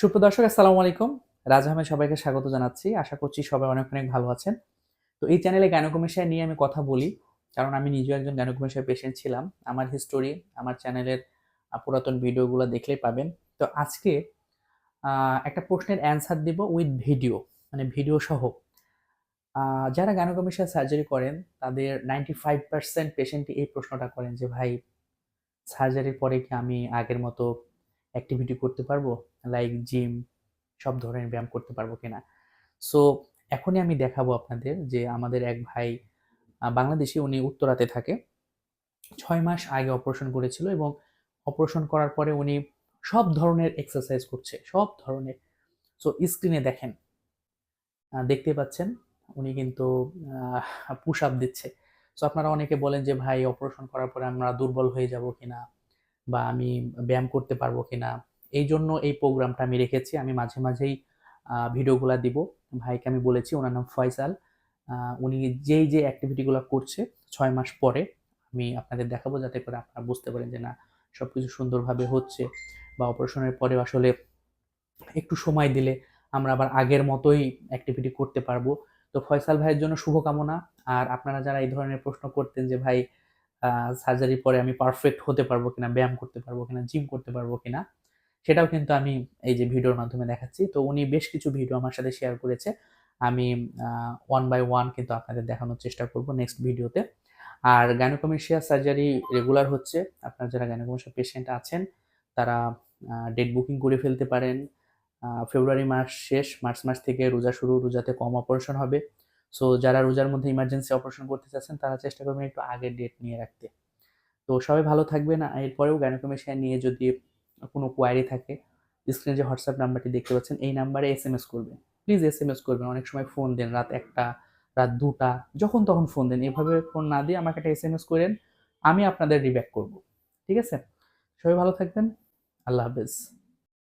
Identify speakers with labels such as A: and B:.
A: সুপ্রদর্শক, আসসালামু আলাইকুম। রাজ আহমেদ সবাইকে স্বাগত জানাচ্ছি। আশা করছি সবাই অনেক অনেক ভালো আছেন। তো এই চ্যানেলে গাইনোকমেশিয়া নিয়ে আমি কথা বলি, কারণ আমি নিজেও একজন গাইনোকমেশিয়া পেশেন্ট ছিলাম। আমার হিস্টোরি আমার চ্যানেলের পুরাতন ভিডিওগুলো দেখলেই পাবেন। তো আজকে একটা প্রশ্নের অ্যান্সার দিব উইথ ভিডিও মানে ভিডিও সহ। যারা গাইনোকমেশিয়া সার্জারি করেন, তাদের নাইনটি ফাইভ পার্সেন্ট পেশেন্টই এই প্রশ্নটা করেন যে, ভাই সার্জারির পরে কি আমি আগের মতো অ্যাক্টিভিটি করতে পারব? লাইক জিম সব ধরনের ব্যায়াম করতে পারব কিনা? সো এখনই আমি দেখাবো আপনাদের যে আমাদের এক ভাই বাংলাদেশি উনি উত্তরাতে থাকে। ছয় মাস আগে অপারেশন করেছিল এবং অপারেশন করার পরে উনি সব ধরনের এক্সারসাইজ করছে, সব ধরনের। সো স্ক্রিনে দেখেন। দেখতে পাচ্ছেন? উনি কিন্তু পুশ আপ দিচ্ছে। সো আপনারা অনেকে বলেন যে, ভাই অপারেশন করার পরে আমরা দুর্বল হয়ে যাব কিনা? বা আমি ব্যায়াম করতে পারব কিনা এই জন্য এই প্রোগ্রামটা আমি রেখেছি। আমি মাঝে মাঝেই ভিডিওগুলো দিব। ভাইকে আমি বলেছি, ওনার নাম ফয়সাল। উনি যেই যে অ্যাক্টিভিটিগুলো করছে, ছয় মাস পরে আমি আপনাদের দেখাবো যাতে করে আপনারা বুঝতে পারেন যে না সব কিছু সুন্দরভাবে হচ্ছে বা অপারেশনের পরে আসলে একটু সময় দিলে আমরা আবার আগের মতোই অ্যাক্টিভিটি করতে পারব। তো ফয়সাল ভাইয়ের জন্য শুভকামনা। আর আপনারা যারা এই ধরনের প্রশ্ন করতেন যে, ভাই সার্জারির পরে আমি পারফেক্ট হতে পারব কিনা, ব্যায়াম করতে পারব কিনা জিম করতে পারব কিনা, সেটাও কিন্তু আমি এই যে ভিডিওর মাধ্যমে দেখাচ্ছি। তো উনি বেশ কিছু ভিডিও আমার সাথে শেয়ার করেছে। আমি ওয়ান বাই ওয়ান কিন্তু আপনাদের দেখানোর চেষ্টা করব নেক্সট ভিডিওতে আর গাইনোকমেশিয়া সার্জারি রেগুলার হচ্ছে। আপনার যারা গাইনোকমেশিয়া পেশেন্ট আছেন, তারা ডেট বুকিং করে ফেলতে পারেন। ফেব্রুয়ারি মাস শেষ। মার্চ মাস থেকে রোজা শুরু, রোজাতে কম অপারেশন হবে। সো যারা রোজার মধ্যে ইমার্জেন্সি অপারেশন করতে চাচ্ছেন, তারা চেষ্টা করবেন একটু আগের ডেট নিয়ে রাখতে। তো সবাই ভালো থাকবেন। এরপরেও গাইনোকমেশিয়া নিয়ে যদি কোনো কোয়ারি থাকে স্ক্রিনে যে হোয়াটসঅ্যাপ নাম্বারটি দেখতে পাচ্ছেন, এই নাম্বারে এস এম এস করবেন। প্লিজ এস এম এস করবেন। অনেক সময় ফোন দেন, রাত একটা, রাত দুটা, যখন তখন ফোন দেন। এভাবে ফোন না দিয়ে আমাকে একটা এস এম এস করেন, আমি আপনাদের রিব্যাক করব। ঠিক আছে? সবাই ভালো থাকবেন। আল্লাহ হাফেজ।